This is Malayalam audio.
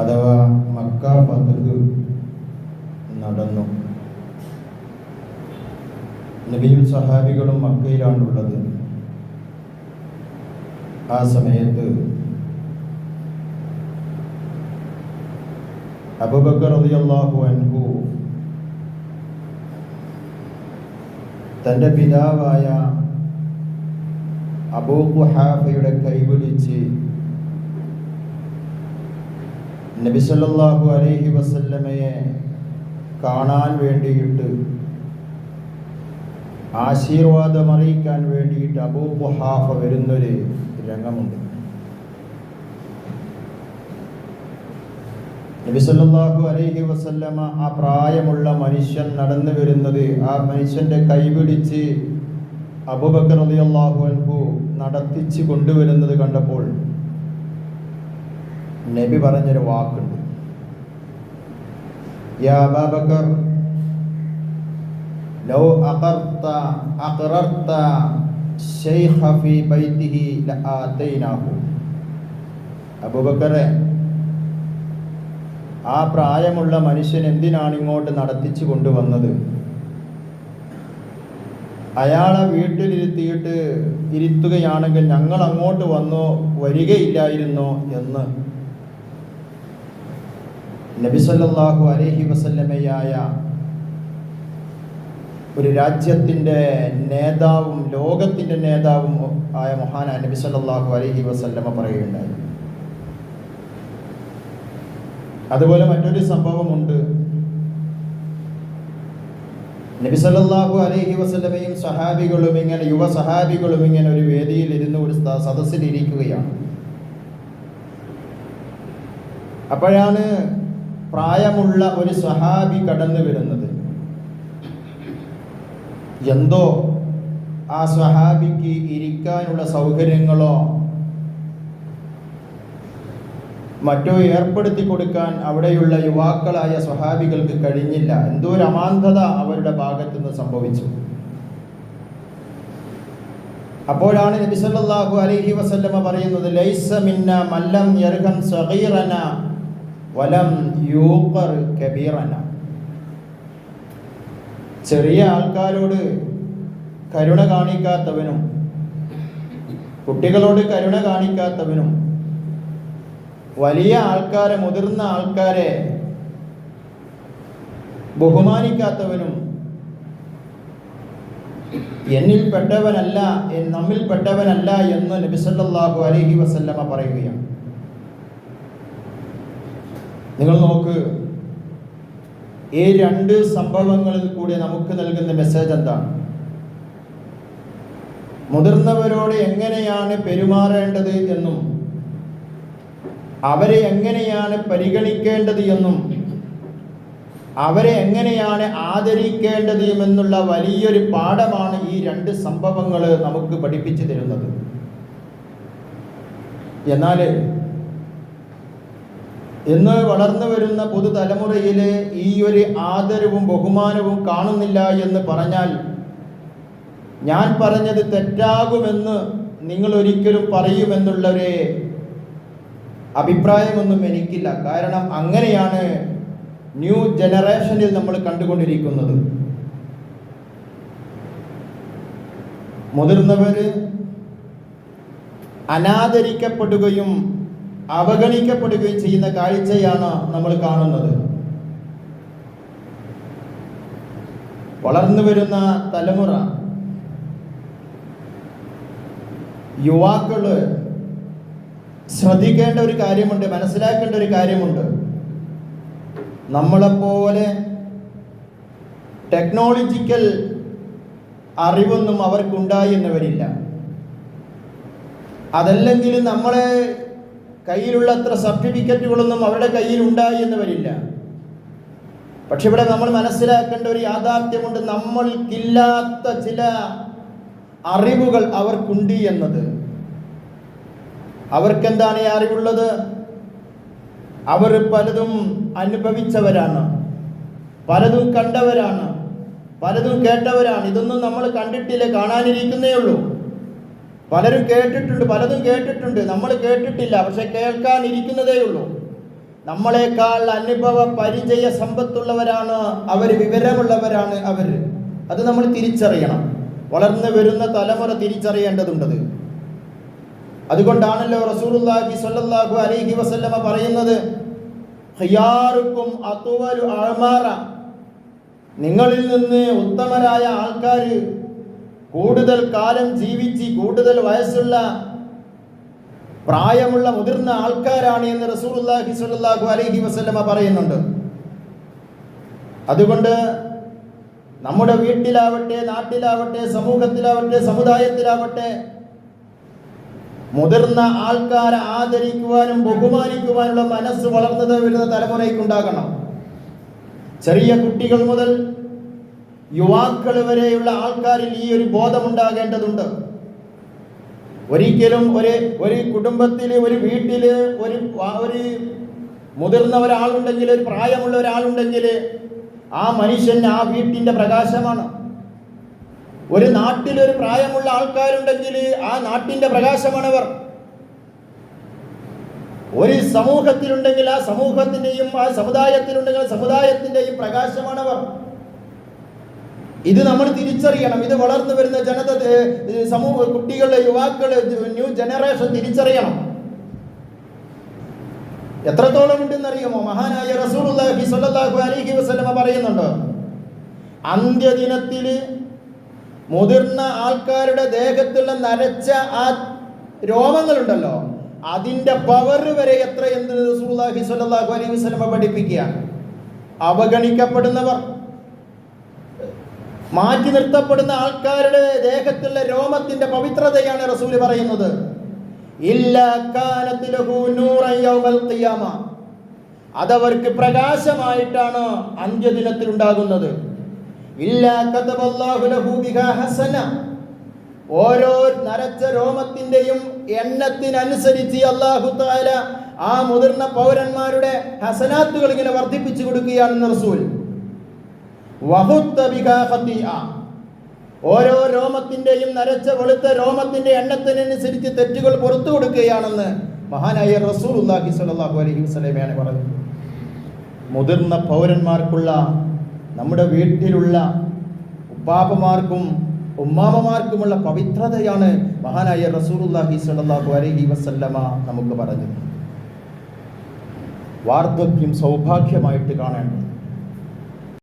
അഥവാ മക്ക ഫതഹ് നടന്നു. നബിയും സഹാബികളും മക്കയിലാണുള്ളത്. ആ സമയത്ത് അബൂബക്കർ റളിയല്ലാഹു അൻഹു തന്റെ പിതാവായ അബൂ ഖുഹാഫയുടെ കൈപിടിച്ച് നബി സല്ലല്ലാഹു അലൈഹി വസല്ലമയെ കാണാൻ വേണ്ടിയിട്ട് ആശീർവാദം അറിയിക്കാൻ വേണ്ടിയിട്ട് അബൂബുഹാഫ വരുന്നൊരു രംഗമുണ്ട്. നബി സല്ലല്ലാഹു അലൈഹി വസല്ലമ ആ പ്രായമുള്ള മനുഷ്യൻ നടന്നു വരുന്നത് ആ മനുഷ്യന്റെ കൈപിടിച്ച് അബൂബക്കർ റളിയല്ലാഹു അൻഹു നടത്തിച്ച് കൊണ്ടുവരുന്നത് കണ്ടപ്പോൾ നബി പറഞ്ഞൊരു വാക്കുണ്ട്. യാ ആ പ്രായമുള്ള മനുഷ്യൻ എന്തിനാണ് ഇങ്ങോട്ട് നടത്തിച്ചു കൊണ്ടുവന്നത്? അയാളെ വീട്ടിലിരുത്തിയിട്ട് ഇരുത്തുകയാണെങ്കിൽ ഞങ്ങൾ അങ്ങോട്ട് വന്നോ വരികയില്ലായിരുന്നോ എന്ന് നബിസല്ലാഹു അലഹി വസല്ലമയായ ഒരു രാജ്യത്തിന്റെ നേതാവും ലോകത്തിന്റെ നേതാവും ആയ മഹാന നബി സല്ലല്ലാഹു അലൈഹി വസല്ലമ പറയുകയുണ്ടായി. അതുപോലെ മറ്റൊരു സംഭവമുണ്ട്. നബി സല്ലല്ലാഹു അലൈഹി വസല്ലമയും സഹാബികളും ഇങ്ങനെ യുവ സഹാബികളും ഇങ്ങനെ ഒരു വേദിയിൽ ഇരുന്ന് ഒരു സദസ്സിലിരിക്കുകയാണ്. അപ്പോഴാണ് പ്രായമുള്ള ഒരു സഹാബി കടന്നു വരുന്നത്. എന്തോ ആ സ്വഹാബിക്ക് ഇരിക്കാനുള്ള സൗകര്യങ്ങളോ മറ്റോ ഏർപ്പെടുത്തി കൊടുക്കാൻ അവിടെയുള്ള യുവാക്കളായ സ്വഹാബികൾക്ക് കഴിഞ്ഞില്ല. എന്തോ ഒരു അമാന്തത അവരുടെ ഭാഗത്തുനിന്ന് സംഭവിച്ചു. അപ്പോഴാണ് നബി സല്ലല്ലാഹു അലൈഹി വസല്ലമ പറയുന്നത് ലൈസ മിന്ന മല്ലം യർഹം വലം യൂഖർ കബീറന. ചെറിയ ആൾക്കാരോട് കരുണ കാണിക്കാത്തവനും കുട്ടികളോട് കരുണ കാണിക്കാത്തവനും വലിയ ആൾക്കാരെ മുതിർന്ന ആൾക്കാരെ ബഹുമാനിക്കാത്തവനും എന്നിൽ പെട്ടവനല്ല എൻ- നമ്മിൽ പെട്ടവനല്ല എന്ന് നബിസല്ലാഹു അലൈഹി വസല്ലമ പറയുകയാണ്. നിങ്ങൾ നോക്ക്. ഈ രണ്ട് സംഭവങ്ങളിൽ കൂടി നമുക്ക് നൽകുന്ന മെസ്സേജ് എന്താണ് മുതിർന്നവരോട് എങ്ങനെയാണ് പെരുമാറേണ്ടത് എന്നും അവരെ എങ്ങനെയാണ് പരിഗണിക്കേണ്ടത് എന്നും അവരെ എങ്ങനെയാണ് ആദരിക്കേണ്ടത് എന്നുള്ള വലിയൊരു പാഠമാണ് ഈ രണ്ട് സംഭവങ്ങൾ നമുക്ക് പഠിപ്പിച്ചു തരുന്നത്. എന്നാൽ ഇന്ന് വളർന്നു വരുന്ന പുതുതലമുറയിൽ ഈ ഒരു ആദരവും ബഹുമാനവും കാണുന്നില്ല എന്ന് പറഞ്ഞാൽ ഞാൻ പറഞ്ഞത് തെറ്റാകുമെന്ന് നിങ്ങൾ ഒരിക്കലും പറയുമെന്നുള്ളൊരു അഭിപ്രായമൊന്നും എനിക്കില്ല. കാരണം അങ്ങനെയാണ് ന്യൂ ജനറേഷനിൽ നമ്മൾ കണ്ടുകൊണ്ടിരിക്കുന്നത്. മുതിർന്നവർ അനാദരിക്കപ്പെടുകയും അവഗണിക്കപ്പെടുകയും ചെയ്യുന്ന കാഴ്ചയാണ് നമ്മൾ കാണുന്നത്. വളർന്നു വരുന്ന തലമുറ യുവാക്കൾ ശ്രദ്ധിക്കേണ്ട ഒരു കാര്യമുണ്ട് മനസ്സിലാക്കേണ്ട ഒരു കാര്യമുണ്ട്. നമ്മളെപ്പോലെ ടെക്നോളജിക്കൽ അറിവൊന്നും അവർക്കുണ്ടായി എന്ന് വരില്ല. അതല്ലെങ്കിൽ നമ്മളെ കയ്യിലുള്ള അത്ര സർട്ടിഫിക്കറ്റുകളൊന്നും അവരുടെ കയ്യിൽ ഉണ്ടായി എന്ന് വരില്ല പക്ഷെ ഇവിടെ നമ്മൾ മനസ്സിലാക്കേണ്ട ഒരു യാഥാർത്ഥ്യമുണ്ട്. നമ്മൾക്കില്ലാത്ത ചില അറിവുകൾ അവർക്കുണ്ട് എന്നത്. അവർക്കെന്താണ് ഈ അറിവുള്ളത്? അവർ പലതും അനുഭവിച്ചവരാണ്. പലതും കണ്ടവരാണ്. പലതും കേട്ടവരാണ്. ഇതൊന്നും നമ്മൾ കണ്ടിട്ടില്ല കാണാനിരിക്കുന്നേ ഉള്ളൂ. പലരും കേട്ടിട്ടുണ്ട് പലതും കേട്ടിട്ടുണ്ട്. നമ്മൾ കേട്ടിട്ടില്ല പക്ഷെ കേൾക്കാനിരിക്കുന്നതേ ഉള്ളൂ നമ്മളെക്കാൾ അനുഭവ പരിചയ സമ്പത്തുള്ളവരാണ് അവർ വിവരമുള്ളവരാണ് അവർ. അത് നമ്മൾ തിരിച്ചറിയണം. വളർന്നു വരുന്ന തലമുറ തിരിച്ചറിയേണ്ടതുണ്ടത്. അതുകൊണ്ടാണല്ലോ റസൂലുള്ളാഹി സ്വല്ലല്ലാഹു അലൈഹി വസല്ലമ പറയുന്നത് നിങ്ങളിൽ നിന്ന് ഉത്തമരായ ആൾക്കാർ കൂടുതൽ കാലം ജീവിച്ച് കൂടുതൽ വയസ്സുള്ള പ്രായമുള്ള മുതിർന്ന ആൾക്കാരാണ് എന്ന് റസൂലുള്ളാഹി സ്വല്ലല്ലാഹു അലൈഹി വസ്ലമ പറയുന്നുണ്ട്. അതുകൊണ്ട് നമ്മുടെ വീട്ടിലാവട്ടെ നാട്ടിലാവട്ടെ സമൂഹത്തിലാവട്ടെ സമുദായത്തിലാവട്ടെ മുതിർന്ന ആൾക്കാരെ ആദരിക്കുവാനും ബഹുമാനിക്കുവാനുള്ള മനസ്സ് വളർന്നത് വരുന്ന തലമുറയ്ക്കുണ്ടാകണം. ചെറിയ കുട്ടികൾ മുതൽ യുവാക്കൾ വരെയുള്ള ആൾക്കാരിൽ ഈ ഒരു ബോധമുണ്ടാകേണ്ടതുണ്ട്. ഒരിക്കലും ഒരു ഒരു കുടുംബത്തിൽ ഒരു വീട്ടിൽ ഒരു ഒരു മുതിർന്ന ഒരാളുണ്ടെങ്കിൽ ഒരു പ്രായമുള്ള ഒരാളുണ്ടെങ്കിൽ ആ മനുഷ്യൻ ആ വീട്ടിന്റെ പ്രകാശമാണ്. ഒരു നാട്ടിൽ ഒരു പ്രായമുള്ള ആൾക്കാരുണ്ടെങ്കിൽ ആ നാട്ടിന്റെ പ്രകാശമാണവർ ഒരു സമൂഹത്തിലുണ്ടെങ്കിൽ ആ സമൂഹത്തിന്റെയും ആ സമുദായത്തിലുണ്ടെങ്കിൽ സമുദായത്തിന്റെയും പ്രകാശമാണവർ ഇത് നമ്മൾ തിരിച്ചറിയണം. ഇത് വളർന്നു വരുന്ന ജനത സമൂഹ കുട്ടികളെ യുവാക്കളെ ന്യൂ ജനറേഷൻ തിരിച്ചറിയണം. എത്രത്തോളം ഉണ്ടെന്നറിയുമോ? മഹാനായ റസൂലുള്ളാഹി സ്വല്ലല്ലാഹു അലൈഹി പറയുന്നുണ്ട് അന്ത്യദിനത്തിൽ മുതിർന്ന ആൾക്കാരുടെ ദേഹത്തുള്ള നരച്ച ആ രോമങ്ങളുണ്ടല്ലോ അതിന്റെ പവർ വരെ എത്ര എന്ത് അലൈഹി വസല്ലമ പഠിപ്പിക്കുക അവഗണിക്കപ്പെടുന്നവർ മാറ്റി നിർത്തപ്പെടുന്ന ആൾക്കാരുടെ ദേഹത്തുള്ള രോമത്തിന്റെ പവിത്രതയാണ് റസൂൽ പറയുന്നത്. അതവർക്ക് പ്രകാശമായിട്ടാണ് അന്ത്യദിനത്തിൽ ഉണ്ടാകുന്നത് ഓരോ നരച്ച രോമത്തിന്റെയും എണ്ണത്തിനനുസരിച്ച് അള്ളാഹു തആല ആ മുതിർന്ന പൗരന്മാരുടെ ഹസനാത്തുകൾ ഇങ്ങനെ വർദ്ധിപ്പിച്ചു കൊടുക്കുകയാണെന്ന് റസൂൽ. ഓരോ രോമത്തിന്റെയും നരച്ച വെളുത്ത രോമത്തിന്റെ എണ്ണത്തിനനുസരിച്ച് തെറ്റുകൾ പുറത്തു കൊടുക്കുകയാണെന്ന് മഹാനായ റസൂലുള്ളാഹി സ്വല്ലല്ലാഹു അലൈഹി വസ്ലമയാണ് പറഞ്ഞത്. മുതിർന്ന പൗരന്മാർക്കുള്ള നമ്മുടെ വീട്ടിലുള്ള ഉപ്പാപ്പമാർക്കും ഉമ്മാമമാർക്കുമുള്ള പവിത്രതയാണ് മഹാനായ റസൂലുള്ളാഹി സ്വല്ലല്ലാഹു അലൈഹി വസല്ലമ നമുക്ക് പറഞ്ഞത്. വാർദ്ധക്യം സൗഭാഗ്യമായിട്ട് കാണേണ്ടത്.